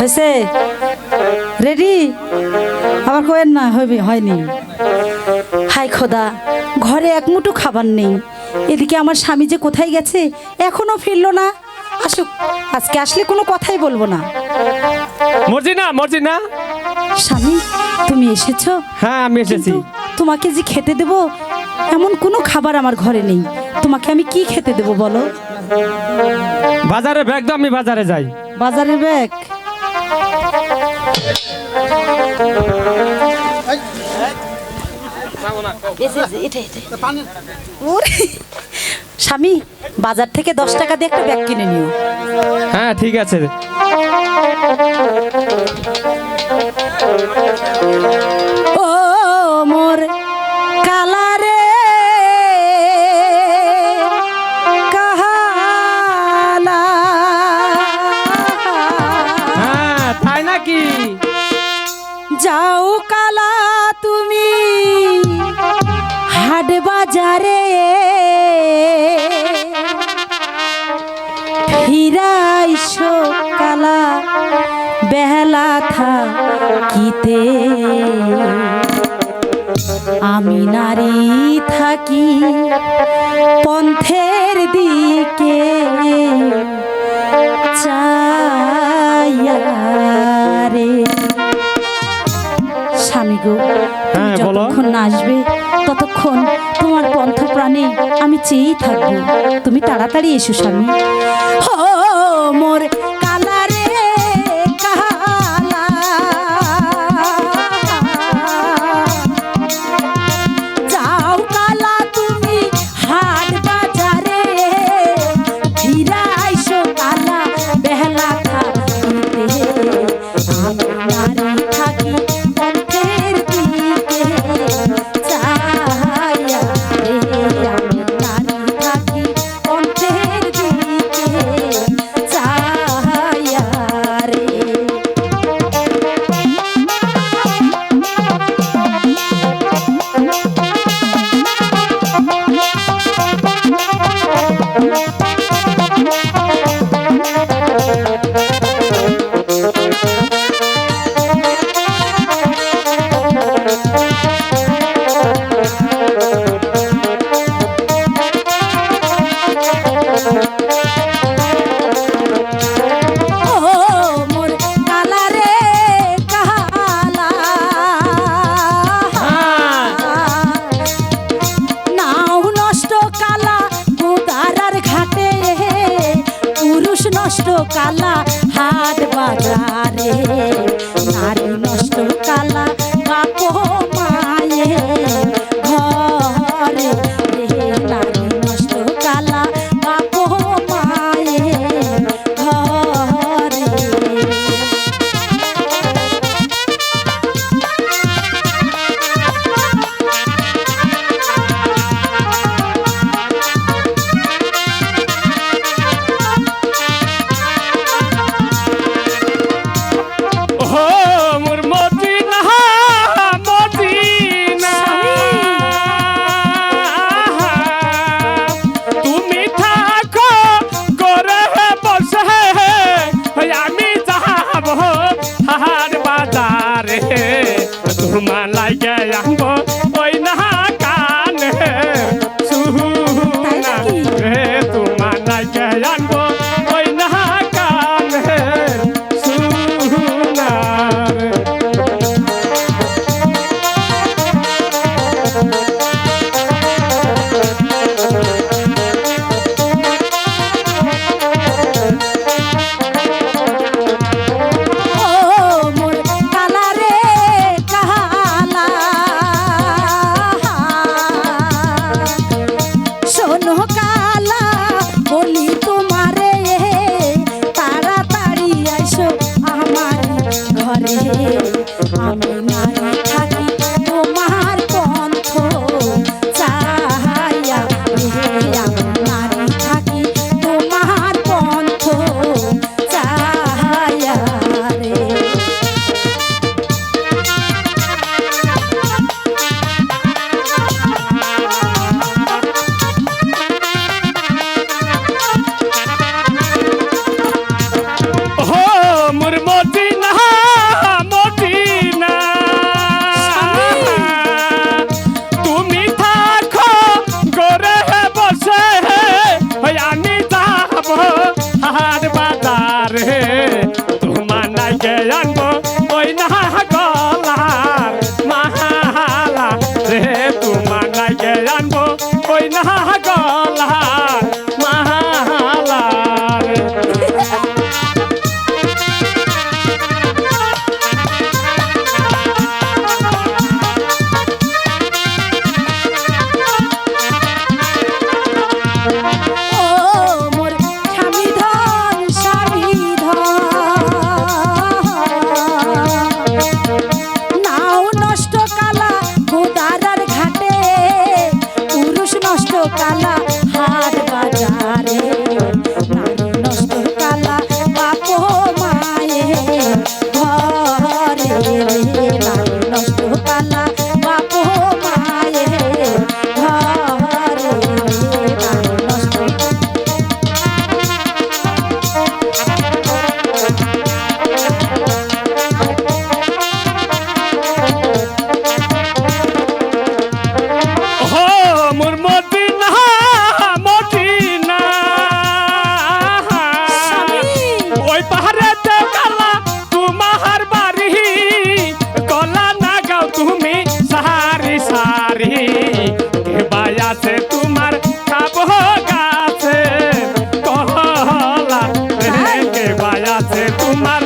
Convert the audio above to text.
হয়েছে? রেডি আবার কোয়েন না হইবে হয়নি। হাই খোদা ঘরে এক মুঠো খাবার নেই। এদিকে আমার স্বামী যে কোথায় গেছে এখনও ফিরলো না। আসুক আজকে আসলে কোনো কথাই বলব না। মর্জি না মর্জি না স্বামী তুমি এসেছ? হ্যাঁ আমি এসেছি। তোমাকে যে খেতে দেব এমন কোনো খাবার আমার ঘরে নেই। তোমাকে আমি কি খেতে দেব বলো? বাজারে ব্যাগ দাও আমি বাজারে যাই। বাজারের ব্যাগ? স্বামী বাজার থেকে দশ টাকা দিয়ে একটা ব্যাগ কিনে নিও। হ্যাঁ ঠিক আছে। ও যাও কালা তুমি। হাট বাজারে। ফিরাইছো কালা বেহলা থাকিতে। আমি নারী থাকি পন্থের দিকে। আসবে। ততক্ষণ তোমার পন্থ প্রাণে আমি চেয়েই থাকব। তুমি তাড়াতাড়ি এসো স্বামী। হ মোর। কালা রাখব ওই না কানে Hi, hajwa তোমার